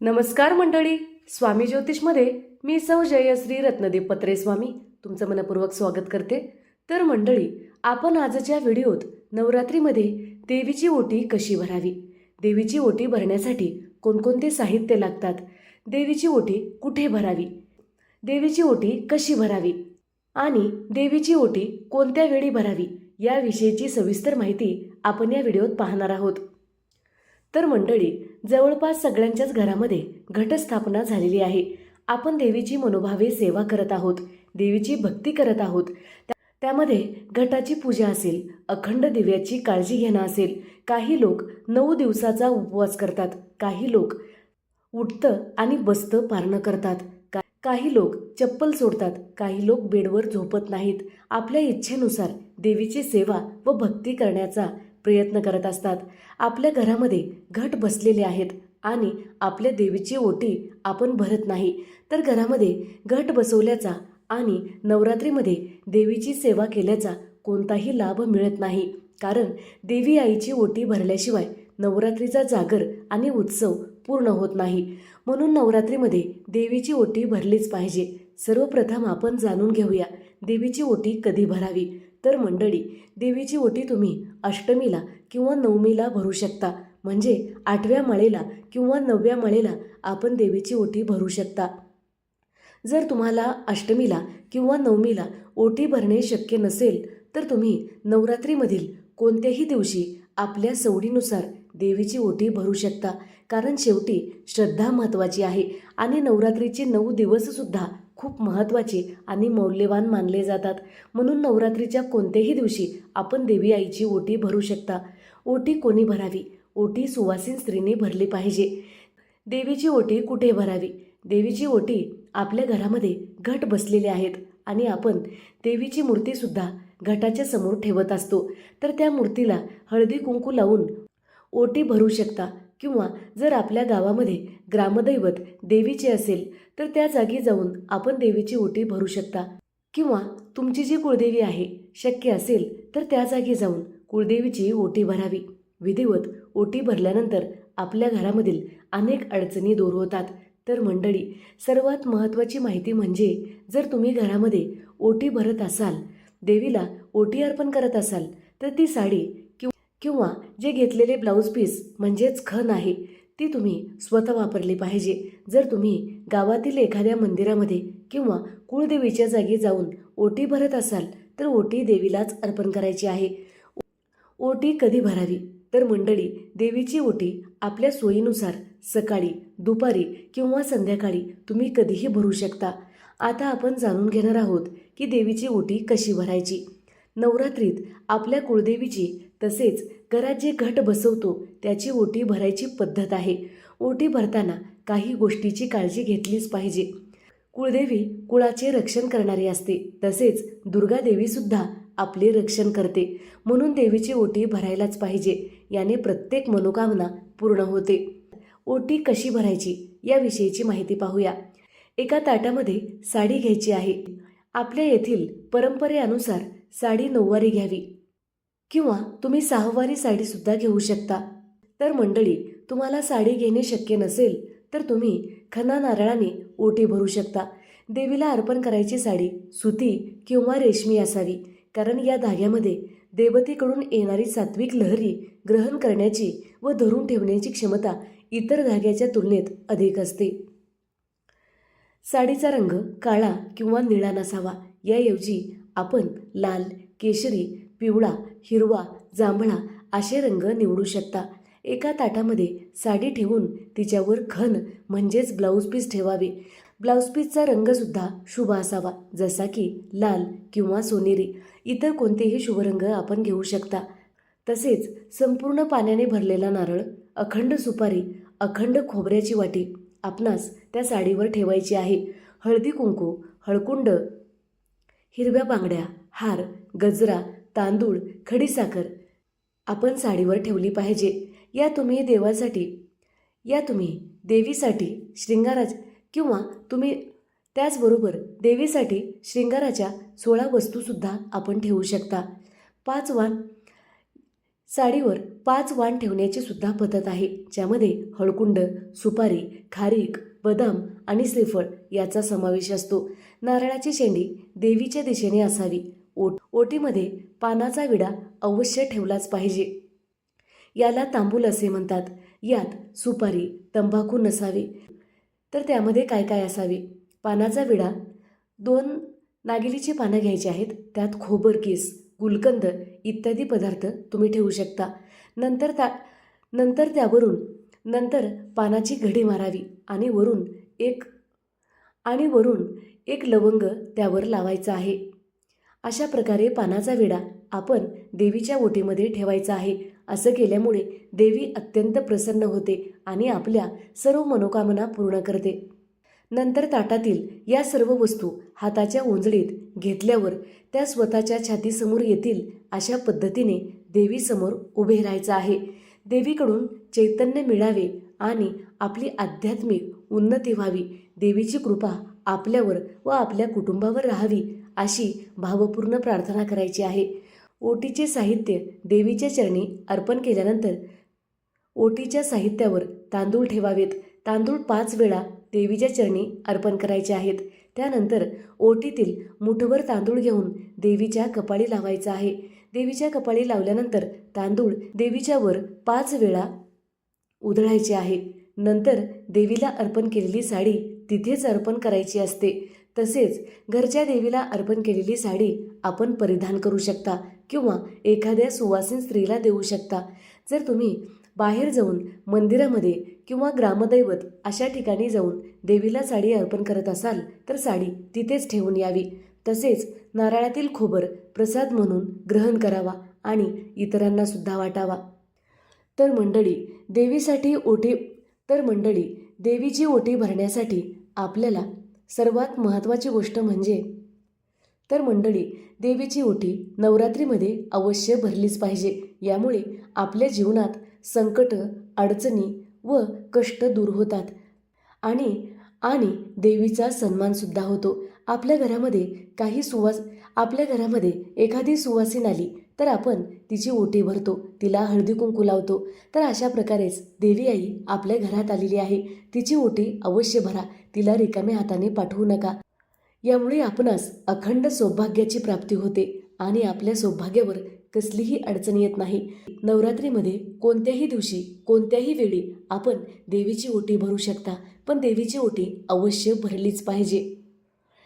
नमस्कार मंडळी स्वामी ज्योतिषमध्ये मी सौ जयश्री रत्नदेव पत्रे स्वामी तुमचं मनपूर्वक स्वागत करते. तर मंडळी आपण आजच्या व्हिडिओत नवरात्रीमध्ये देवीची ओटी कशी भरावी? देवीची ओटी भरण्यासाठी कोणकोणते साहित्य लागतात? देवीची ओटी कुठे भरावी? देवीची ओटी कशी भरावी? आणि देवीची ओटी कोणत्या वेळी भरावी? याविषयीची सविस्तर माहिती आपण या व्हिडिओत पाहणार आहोत. तर मंडळी जवळपास सगळ्यांच्याच घरामध्ये घटस्थापना झालेली आहे. आपण देवीची मनोभावे सेवा करत आहोत देवीची भक्ती करत आहोत. त्यामध्ये घटाची पूजा असेल अखंड दिव्याची काळजी घेणं असेल काही लोक नऊ दिवसाचा उपवास करतात काही लोक उठतं आणि बसतं पारणं करतात का- काही लोक चप्पल सोडतात काही लोक बेडवर झोपत नाहीत. आपल्या इच्छेनुसार देवीची सेवा व भक्ती करण्याचा प्रयत्न करत असतात. आपल्या घरामध्ये घट बसलेले आहेत आणि आपल्या देवीची ओटी आपण भरत नाही. तर घरामध्ये घट बसवल्याचा आणि नवरात्रीमध्ये देवीची सेवा केल्याचा कोणताही लाभ मिळत नाही. कारण देवी आईची ओटी भरल्याशिवाय नवरात्रीचा जागर आणि उत्सव पूर्ण होत नाही. म्हणून नवरात्रीमध्ये देवीची ओटी भरलीच पाहिजे. सर्वप्रथम आपण जाणून घेऊया देवीची ओटी कधी भरावी? तर मंडळी देवीची ओटी तुम्ही अष्टमीला किंवा नवमीला भरू शकता. म्हणजे आठव्या माळेला किंवा नवव्या माळेला आपण देवीची ओटी भरू शकता. जर तुम्हाला अष्टमीला किंवा नवमीला ओटी भरणे शक्य नसेल तर तुम्ही नवरात्रीमधील कोणत्याही दिवशी आपल्या सवडीनुसार देवीची ओटी भरू शकता. कारण शेवटी श्रद्धा महत्त्वाची आहे आणि नवरात्रीचे नऊ दिवससुद्धा खूप महत्त्वाचे आणि मौल्यवान मानले जातात. म्हणून नवरात्रीच्या कोणत्याही दिवशी आपण देवी आईची ओटी भरू शकता. ओटी कोणी भरावी? ओटी सुवासीन स्त्रीने भरली पाहिजे. देवीची ओटी कुठे भरावी? देवीची ओटी आपल्या घरामध्ये घट बसलेले आहेत आणि आपण देवीची मूर्तीसुद्धा घटाच्या समोर ठेवत असतो. तर त्या मूर्तीला हळदी कुंकू लावून ओटी भरू शकता. किंवा जर आपल्या गावामध्ये ग्रामदैवत देवीचे असेल तर त्या जागी जाऊन आपण देवीची ओटी भरू शकता. किंवा तुमची जी कुळदेवी आहे शक्य असेल तर त्या जागी जाऊन कुळदेवीची ओटी भरावी. विधिवत ओटी भरल्यानंतर आपल्या घरामधील अनेक अडचणी दूर होतात. तर मंडळी सर्वात महत्त्वाची माहिती म्हणजे जर तुम्ही घरामध्ये ओटी भरत असाल देवीला ओटी अर्पण करत असाल तर ती साडी किंवा जे घेतलेले ब्लाऊज पीस म्हणजेच खण आहे ती तुम्ही स्वतः वापरली पाहिजे. जर तुम्ही गावातील एखाद्या मंदिरामध्ये किंवा कुळदेवीच्या जागी जाऊन ओटी भरत असाल तर ओटी देवीलाच अर्पण करायची आहे. ओटी कधी भरावी? तर मंडळी देवीची ओटी आपल्या सोयीनुसार सकाळी दुपारी किंवा संध्याकाळी तुम्ही कधीही भरू शकता. आता आपण जाणून घेणार आहोत की देवीची ओटी कशी भरायची. नवरात्रीत आपल्या कुळदेवीची तसेच घरात जे घट बसवतो त्याची ओटी भरायची पद्धत आहे. ओटी भरताना काही गोष्टीची काळजी घेतलीच पाहिजे. कुळदेवी कुळाचे रक्षण करणारी असते. तसेच दुर्गादेवीसुद्धा आपले रक्षण करते. म्हणून देवीची ओटी भरायलाच पाहिजे. याने प्रत्येक मनोकामना पूर्ण होते. ओटी कशी भरायची याविषयीची माहिती पाहूया. एका ताटामध्ये साडी घ्यायची आहे. आपल्या येथील परंपरेनुसार साडी नऊवारी घ्यावी. किंवा तुम्ही सहावारी साडीसुद्धा घेऊ शकता. तर मंडळी तुम्हाला साडी घेणे शक्य नसेल तर तुम्ही खना नारळाने ओटी भरू शकता. देवीला अर्पण करायची साडी सुती किंवा रेशमी असावी कारण या धाग्यामध्ये देवतेकडून येणारी सात्विक लहरी ग्रहण करण्याची व धरून ठेवण्याची क्षमता इतर धाग्याच्या तुलनेत अधिक असते. साडीचा रंग काळा किंवा निळा नसावा याऐवजी आपण लाल केशरी पिवळा हिरवा जांभळा असे रंग निवडू शकता. एका ताटामध्ये साडी ठेवून तिच्यावर खन म्हणजेच ब्लाऊज पीस ठेवावे. ब्लाऊज पीसचा रंगसुद्धा शुभ असावा जसा की लाल किंवा सोनेरी. इतर कोणतेही शुभरंग आपण घेऊ शकता. तसेच संपूर्ण पाण्याने भरलेला नारळ अखंड सुपारी अखंड खोबऱ्याची वाटी आपणास त्या साडीवर ठेवायची आहे. हळदी कुंकू हळकुंड हिरव्या बांगड्या हार गजरा तांदूळ खडीसाखर आपण साडीवर ठेवली पाहिजे. या तुम्ही देवासाठी या तुम्ही देवीसाठी श्रृंगाराज किंवा तुम्ही त्याचबरोबर देवीसाठी श्रृंगाराच्या सोळा वस्तूसुद्धा आपण ठेवू शकता. पाच वाण साडीवर पाच वाण ठेवण्याची सुद्धा पद्धत आहे ज्यामध्ये हळकुंड सुपारी खारीक बदाम आणि श्रीफळ याचा समावेश असतो. नारळाची शेंडी देवीच्या दिशेने असावी. ओट ओटीमध्ये पानाचा विडा अवश्य ठेवलाच पाहिजे. याला तांबूल असे म्हणतात. यात सुपारी तंबाखू नसावी. तर त्यामध्ये काय काय असावे? पानाचा विडा दोन नागिलीची पानं घ्यायची आहेत. त्यात खोबर केस गुलकंद इत्यादी पदार्थ तुम्ही ठेवू शकता. नंतर त्या नंतर त्यावरून नंतर पानाची घडी मारावी आणि वरून एक आणि वरून एक लवंग त्यावर लावायचा आहे. अशा प्रकारे पानाचा विडा आपण देवीच्या ओटीमध्ये ठेवायचा आहे. असं केल्यामुळे देवी अत्यंत प्रसन्न होते आणि आपल्या सर्व मनोकामना पूर्ण करते. नंतर ताटातील या सर्व वस्तू हाताच्या ओंजळीत घेतल्यावर त्या स्वतःच्या छातीसमोर येतील अशा पद्धतीने देवीसमोर उभे राहायचं आहे. देवीकडून चैतन्य मिळावे आणि आपली आध्यात्मिक उन्नती व्हावी. देवीची कृपा आपल्यावर व आपल्या कुटुंबावर राहावी अशी भावपूर्ण प्रार्थना करायची आहे. ओटीचे साहित्य देवीच्या चरणी अर्पण केल्यानंतर ओटीच्या साहित्यावर तांदूळ ठेवावेत. तांदूळ पाच वेळा देवीच्या चरणी अर्पण करायचे आहेत. त्यानंतर ओटीतील मुठभर तांदूळ घेऊन देवीच्या कपाळी लावायचा आहे. देवीच्या कपाळी लावल्यानंतर तांदूळ देवीच्या वर पाच वेळा उधळायचे आहे. नंतर देवीला अर्पण केलेली साडी तिथेच अर्पण करायची असते. तसेच घरच्या देवीला अर्पण केलेली साडी आपण परिधान करू शकता किंवा एखाद्या सुवासीन स्त्रीला देऊ शकता. जर तुम्ही बाहेर जाऊन मंदिरामध्ये किंवा ग्रामदैवत अशा ठिकाणी जाऊन देवीला साडी अर्पण करत असाल तर साडी तिथेच ठेवून यावी. तसेच नारळातील खोबर प्रसाद म्हणून ग्रहण करावा आणि इतरांना सुद्धा वाटावा. तर मंडळी देवीसाठी ओटी तर मंडळी देवीची ओटी भरण्यासाठी आपल्याला सर्वात महत्त्वाची गोष्ट म्हणजे तर मंडळी देवीची ओटी नवरात्रीमध्ये अवश्य भरलीच पाहिजे. यामुळे आपल्या जीवनात संकट अडचणी व कष्ट दूर होतात. आणि आणि देवीचा सन्मानसुद्धा होतो. आपल्या घरामध्ये काही सुवास आपल्या घरामध्ये एखादी सुवासीन आली तर आपण तिची ओटी भरतो तिला हळदी कुंकू लावतो. तर अशा प्रकारेच देवी आई आपल्या घरात आलेली आहे. तिची ओटी अवश्य भरा तिला रिकाम्या हाताने पाठवू नका. यामुळे आपणास अखंड सौभाग्याची प्राप्ती होते आणि आपल्या सौभाग्यावर कसलीही अडचण येत नाही. नवरात्रीमध्ये कोणत्याही दिवशी कोणत्याही वेळी आपण देवीची ओटी भरू शकता पण देवीची ओटी अवश्य भरलीच पाहिजे.